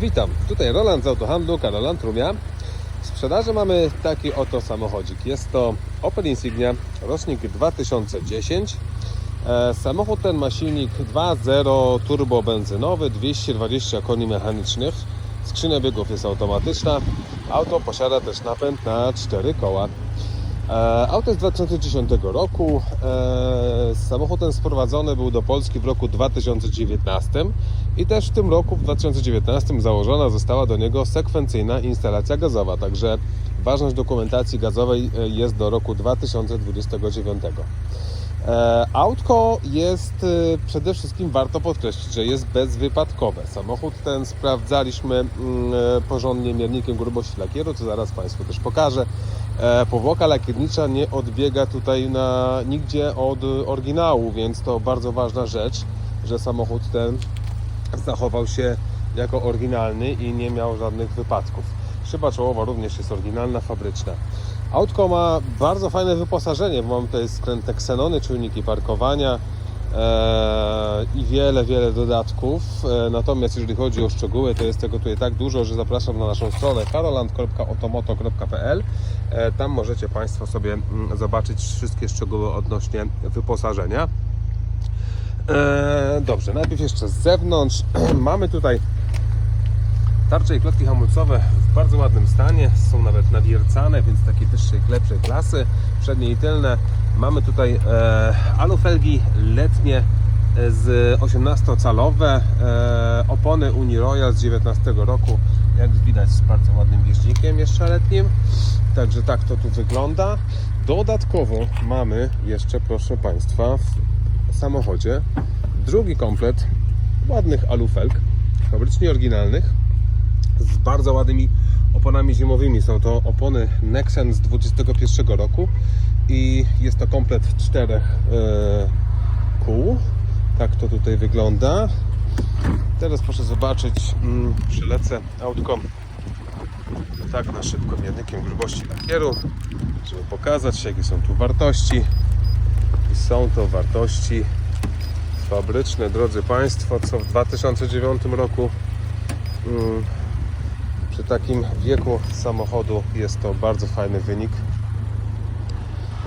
Witam, tutaj Roland z autohandlu Karolan Trumia. W sprzedaży mamy taki oto samochodzik. Jest to Opel Insignia, rocznik 2010. E, Samochód ten ma silnik 2.0 turbo benzynowy, 220 koni mechanicznych. Skrzynia biegów jest automatyczna. Auto posiada też napęd na 4 koła. E, Auto jest z 2010 roku. E, Samochód ten sprowadzony był do Polski w roku 2019 i też w tym roku, w 2019, założona została do niego sekwencyjna instalacja gazowa. Także ważność dokumentacji gazowej e, jest do roku 2029. E, Autko jest przede wszystkim warto podkreślić, że jest bezwypadkowe. Samochód ten sprawdzaliśmy mm, porządnie miernikiem grubości lakieru, co zaraz Państwu też pokażę. E, Powłoka lakiernicza nie odbiega tutaj na nigdzie od oryginału, więc to bardzo ważna rzecz, że samochód ten zachował się jako oryginalny i nie miał żadnych wypadków. Szyba czołowa również jest oryginalna, fabryczna. Autko ma bardzo fajne wyposażenie, bo mamy tutaj skrętne ksenony, czujniki parkowania i wiele, wiele dodatków. E, natomiast jeżeli chodzi o szczegóły, to jest tego tutaj tak dużo, że zapraszam na naszą stronę karoland.otomoto.pl. E, tam możecie Państwo sobie mm, zobaczyć wszystkie szczegóły odnośnie wyposażenia. Dobrze, najpierw jeszcze z zewnątrz. Mamy tutaj tarcze i klocki hamulcowe w bardzo ładnym stanie. Są nawet nawiercane, więc takiej wyższej, lepszej klasy. Przednie i tylne. Mamy tutaj e, alufelgi letnie e, z 18-calowe. E, opony Uniroyal z 19 roku. Jak widać z bardzo ładnym wjeździkiem jeszcze letnim. Także tak to tu wygląda. Dodatkowo mamy jeszcze, proszę Państwa, w samochodzie drugi komplet ładnych alufelg, fabrycznie oryginalnych, z bardzo ładnymi oponami zimowymi. Są to opony Nexen z 21 roku i jest to komplet czterech e, kół. Tak to tutaj wygląda. Teraz proszę zobaczyć, mm, przylecę autko tak na szybko miernikiem grubości lakieru, żeby pokazać jakie są tu wartości. I są to wartości fabryczne, drodzy Państwo, co w 2009 roku mm, przy takim wieku samochodu jest to bardzo fajny wynik,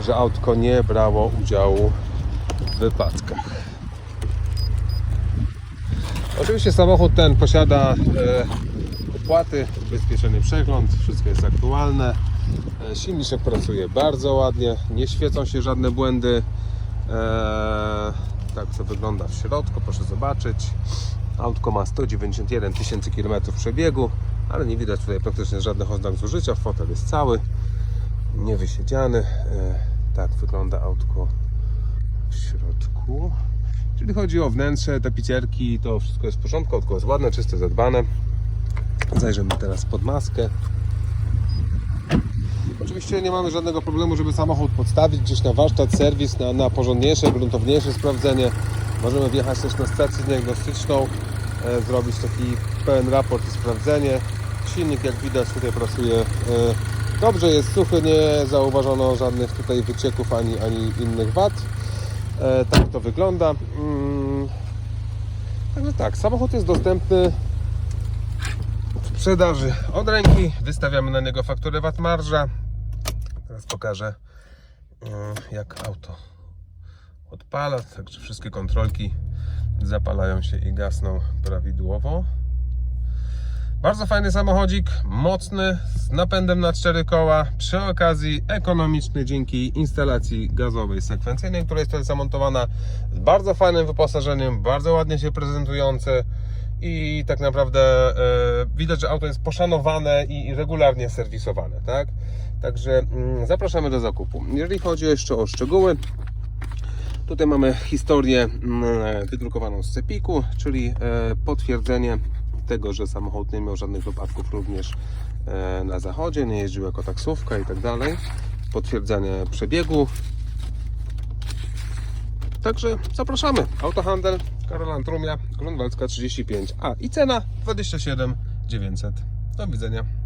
że autko nie brało udziału w wypadkach. Oczywiście samochód ten posiada e, opłaty, ubezpieczony przegląd, wszystko jest aktualne. E, silniczek pracuje bardzo ładnie, nie świecą się żadne błędy. E, tak to wygląda w środku, proszę zobaczyć. Autko ma 191 tysięcy km przebiegu, ale nie widać tutaj praktycznie żadnych oznak zużycia. Fotel jest cały, niewysiedziany. E, tak wygląda autko w środku. Jeżeli chodzi o wnętrze, te picierki, to wszystko jest w porządku, autko jest ładne, czyste, zadbane. Zajrzymy teraz pod maskę. Oczywiście nie mamy żadnego problemu, żeby samochód podstawić gdzieś na warsztat, serwis, na, na porządniejsze, gruntowniejsze sprawdzenie. Możemy wjechać też na stację diagnostyczną, zrobić taki pełen raport i sprawdzenie. Silnik jak widać tutaj pracuje e, dobrze, jest suchy, nie zauważono żadnych tutaj wycieków ani, ani innych wad. E, tak to wygląda. Mm. Także tak, samochód jest dostępny w sprzedaży od ręki. Wystawiamy na niego fakturę VAT marża. Teraz pokażę mm, jak auto odpala. Także wszystkie kontrolki zapalają się i gasną prawidłowo. Bardzo fajny samochodzik, mocny, z napędem na cztery koła, przy okazji ekonomiczny dzięki instalacji gazowej sekwencyjnej, która jest tutaj zamontowana z bardzo fajnym wyposażeniem, bardzo ładnie się prezentujące i tak naprawdę e, widać, że auto jest poszanowane i regularnie serwisowane, tak? Także mm, zapraszamy do zakupu. Jeżeli chodzi jeszcze o szczegóły, Tutaj mamy historię mm, wydrukowaną z Cepiku, czyli e, potwierdzenie tego, że samochód nie miał żadnych wypadków również e, na zachodzie, nie jeździł jako taksówka i tak dalej. Potwierdzenie przebiegu. Także zapraszamy. Autohandel Karolan Trumia, Grunwaldzka 35. A i cena 27 900. Do widzenia.